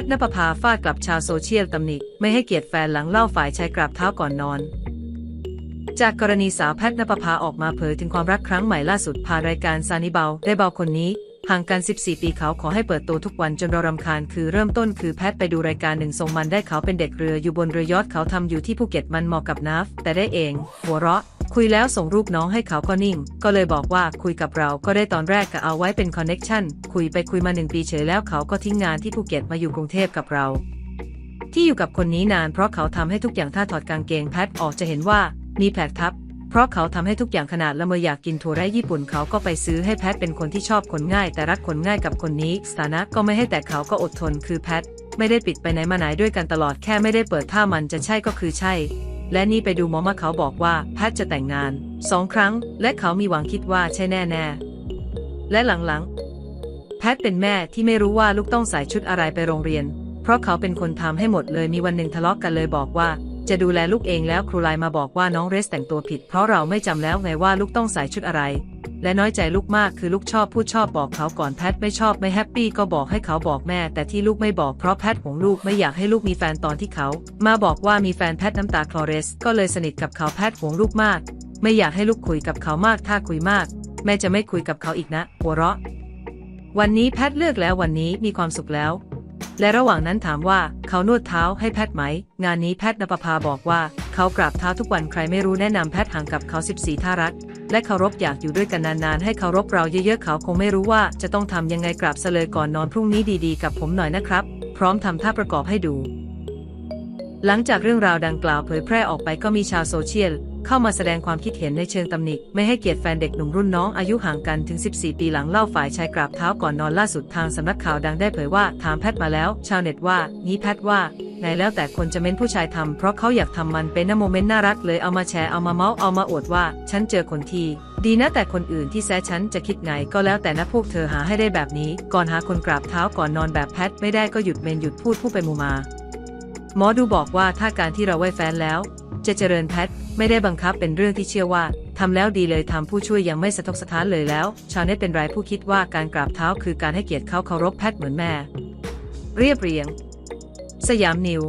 ทนปภาฟาดกลับชาวโซเชียลตำหนิไม่ให้เกียรติแฟนหลังเล่าฝ่ายชายกราบเท้าก่อนนอน จากกรณีสาวแพทนปภาออกมาเผยถึงความรักครั้งใหม่ล่าสุดผ่านรายการซานิเบาได้เบาคนนี้ห่างกัน 14 ปีเขาขอให้เปิดตัวทุกวันจนเรารำคาญคือเริ่มต้นคือแพทไปดูรายการหนึ่งทรงมันได้เขาเป็นเด็กเรืออยู่บนเรือยอทเขาทำอยู่ที่ภูเก็ตมันเหมาะกับนาฟแต่ได้เอง หัวเราะ คุยแล้วส่งรูปน้องให้เขาก็นิ่ง ก็เลยบอกว่าคุยกับเราก็ได้ตอนแรกก็เอาไว้เป็นคอนเน็กชันคุยไปคุยมาหนึ่งปีเฉยแล้วเขาก็ทิ้งงานที่ภูเก็ตมาอยู่กรุงเทพกับเรา ที่อยู่กับคนนี้นานเพราะเขาทำให้ทุกอย่างถ้าถอดกางเกงแพทออกจะเห็นว่ามีแผลทับ เพราะเขาทำให้ทุกอย่างขนาดละเมออยากกินถั่วไร้ญี่ปุ่นเขาก็ไปซื้อให้แพทเป็นคนที่ชอบคนง่าย แต่รักคนง่ายกับคนนี้สถานะก็ไม่ให้แต่เขาก็อดทนคือแพทไม่ได้ปิดไปไหนมาไหนด้วยกันตลอดแค่ไม่ได้เปิดถ้ามันจะใช่ก็คือใช่ และนี่ไปดูหมอมาเขาบอกว่าแพทจะแต่งงานสองครั้ง และเขามีหวังคิดว่าใช่แน่แน่และหลังๆ แพทเป็นแม่ที่ไม่รู้ว่าลูกต้องใส่ชุดอะไรไปโรงเรียน เพราะเขาเป็นคนทำให้หมดเลยมีวันหนึ่งทะเลาะกกันเลยบอกว่า จะดูแลลูกเองแล้วครูไลมาบอกว่าน้องเรสแต่งตัวผิด เพราะเราไม่จำแล้วไงว่าลูกต้องใส่ชุดอะไร และน้อยใจลูกมากคือลูกชอบพูดชอบบอกเขาก่อนแพทไม่ชอบไม่แฮปปี้ก็บอกให้เขาบอกแม่ แต่ที่ลูกไม่บอกเพราะแพทของลูกไม่อยากให้ลูกมีแฟนตอนที่เขา มาบอกว่ามีแฟนแพทน้ำตาคลอเรส ก็เลยสนิทกับเขาแพทห่วงลูกมาก ไม่อยากให้ลูกคุยกับเขามากถ้าคุยมาก แม่จะไม่คุยกับเขาอีกนะ หัวเราะ วันนี้แพทเลือกแล้ววันนี้มีความสุขแล้ว และระหว่างนั้นถามว่าเขานวดเท้าให้แพทย์ไหม งานนี้แพทย์นภภาบอกว่า เขากราบเท้าทุกวันใครไม่รู้แนะนำแพทย์ห่างกับเขา 14 ท่ารักและเคารพอยากอยู่ด้วยกันนานๆ ให้เคารพเราเยอะๆ เขาคงไม่รู้ว่าจะต้องทำยังไงกราบเสลยก่อนนอนพรุ่งนี้ดีๆ กับผมหน่อยนะครับ พร้อมทำท่าประกอบให้ดู หลังจากเรื่องราวดังกล่าวเผยแพร่ออกไปก็มีชาวโซเชียล เข้ามาแสดงความคิดเห็นในเชิงตำหนิ ไม่ให้เกียรติแฟนเด็กหนุ่มรุ่นน้องอายุห่างกันถึง 14 ปีหลังเล่าฝ่ายชายกราบเท้าก่อนนอนล่าสุดทางสำนักข่าวดังได้เผยว่าถามแพทมาแล้ว ชาวเน็ตว่านี้แพทว่าไงแล้วแต่คนจะเม้นผู้ชายทำเพราะเขาอยากทำมันเป็นนโมเมนต์น่ารักเลยเอามาแชร์เอามาเมาส์เอามาอวดว่า ฉันเจอคนทีดีนะแต่คนอื่นที่แซะฉันจะคิดไงก็แล้วแต่นะพวกเธอหาให้ได้แบบนี้ ก่อนหาคนกราบเท้าก่อนนอนแบบแพทไม่ได้ก็หยุดเมนหยุดพูดผู้ไปมูมา หมอดูบอกว่าถ้าการที่เราไหว้แฟนแล้ว จะเจริญแพทย์ไม่ได้บังคับเป็นเรื่องที่เชื่อว่าทำแล้วดีเลยทำผู้ช่วยยังไม่สะทกสะท้านเลยแล้ว ชาวเน็ตเป็นรายผู้คิดว่าการกราบเท้าคือการให้เกียรติเขาเคารพแพทย์เหมือนแม่ เรียบเรียง สยามนิว